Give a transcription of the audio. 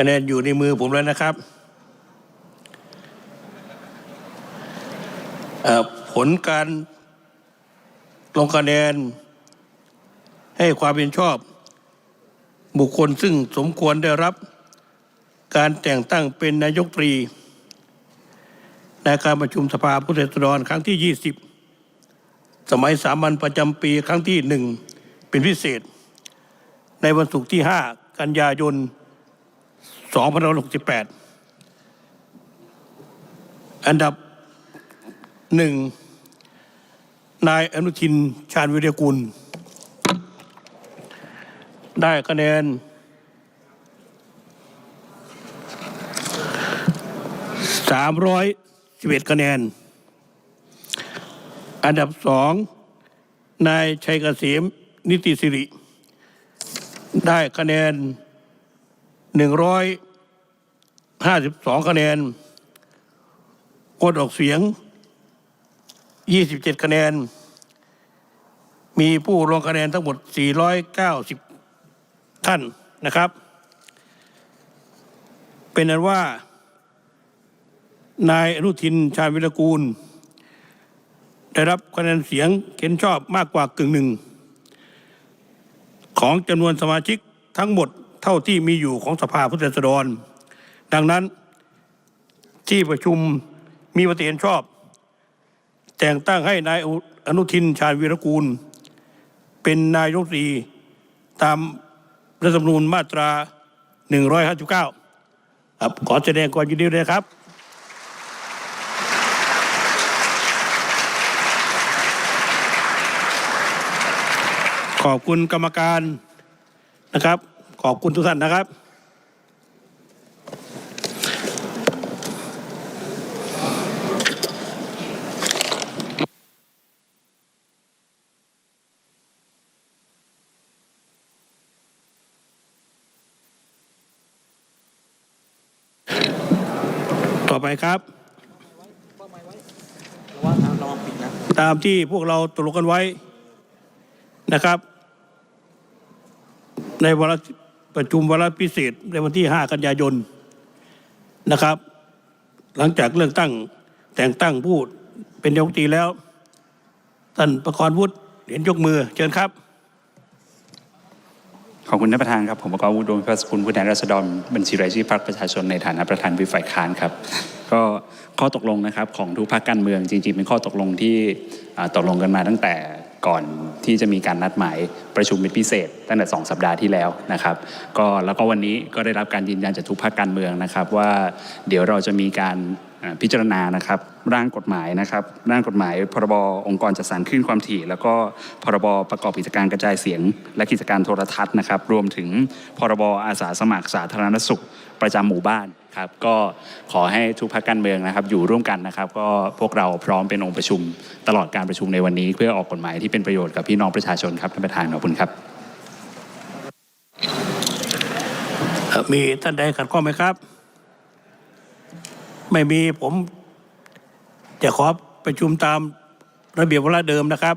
คะแนนอยู่ในมือผมแล้วนะครับผลการลงคะแนน ให้ความเป็นชอบ บุคคลซึ่งสมควรได้รับ การแต่งตั้งเป็นนายกตรี ในการประชุมสภาผู้แทนราษฎรครั้งที่ 20 สมัยสามัญประจำปีครั้งที่หนึ่งเป็นพิเศษ ในวันศุกร์ที่ 5 กันยายน 2568อันดับหนึ่งนายอนุทินชาญวิรยกุล ได้คะแนน311คะแนน อันดับสองนายชัยเกษมนิติสิริ ได้คะแนน 152คะแนนงดออกเสียง27คะแนน มีผู้ลงคะแนนทั้งหมด490ท่านนะครับ เป็นนั้นว่า นายอนุทินชาญวิรกูล ได้รับคะแนนเสียงเห็นชอบมากกว่ากึ่งหนึ่ง ของจำนวนสมาชิกทั้งหมด เท่าที่มีอยู่ของสภาผู้แทนราษฎร ดังนั้นที่ประชุมมีมติเห็นชอบ แต่งตั้งให้นายอนุทินชาญวีรกูล เป็นนายกรีตามรัฐธรรมนูญมาตรา 159ครับขอแสดงความยินดีด้วยครับขอบคุณกรรมการนะครับ ขอบคุณทุกท่านนะครับ ต่อไปครับ ตามที่พวกเราตกลงกันไว้นะครับ ในวาระ ประชุมวาระพิเศษในวันที่ 5 กันยายนนะครับ หลังจากเลือกตั้งแต่งตั้งผู้เป็นนายกตีแล้ว ท่านประกรณ์วุฒิเห็นยกมือเชิญครับ ขอบคุณท่านประธานครับ ผมประกอบวุฒิดวงพิพัฒน์สกุลผู้แทนราษฎรบัญชีรายชื่อพรรคประชาชนในฐานะประธานวิฝ่ายค้านครับ ก็ข้อตกลงนะครับของทุกพรรคการเมืองจริงๆ เป็นข้อตกลงที่ตกลงกันมาตั้งแต่ ก่อนที่จะมีการนัดหมายประชุมเป็นพิเศษ ตั้งแต่ 2 สัปดาห์ที่แล้วนะครับ ก็แล้วก็วันนี้ก็ได้รับการยืนยันจากทุกพรรคการเมืองนะครับ ว่าเดี๋ยวเราจะมีการพิจารณานะครับร่างกฎหมายนะครับร่างกฎหมายพรบองค์กรจัดสรรคลื่นความถี่ แล้วก็พรบประกอบกิจการกระจายเสียง และกิจการโทรทัศน์นะครับ รวมถึงพรบอาสาสมัครสาธารณสุขประจำหมู่บ้าน ครับ ก็ขอให้ทุกพรรคการเมืองนะครับ อยู่ร่วมกันนะครับ ก็พวกเราพร้อมเป็นองค์ประชุม ตลอดการประชุมในวันนี้ เพื่อออกกฎหมายที่เป็นประโยชน์กับพี่น้องประชาชนครับท่านประธานขอบคุณครับ มีท่านใดขัดข้องไหมครับ ไม่มีผมจะขอประชุมตามระเบียบเวลาเดิมนะครับ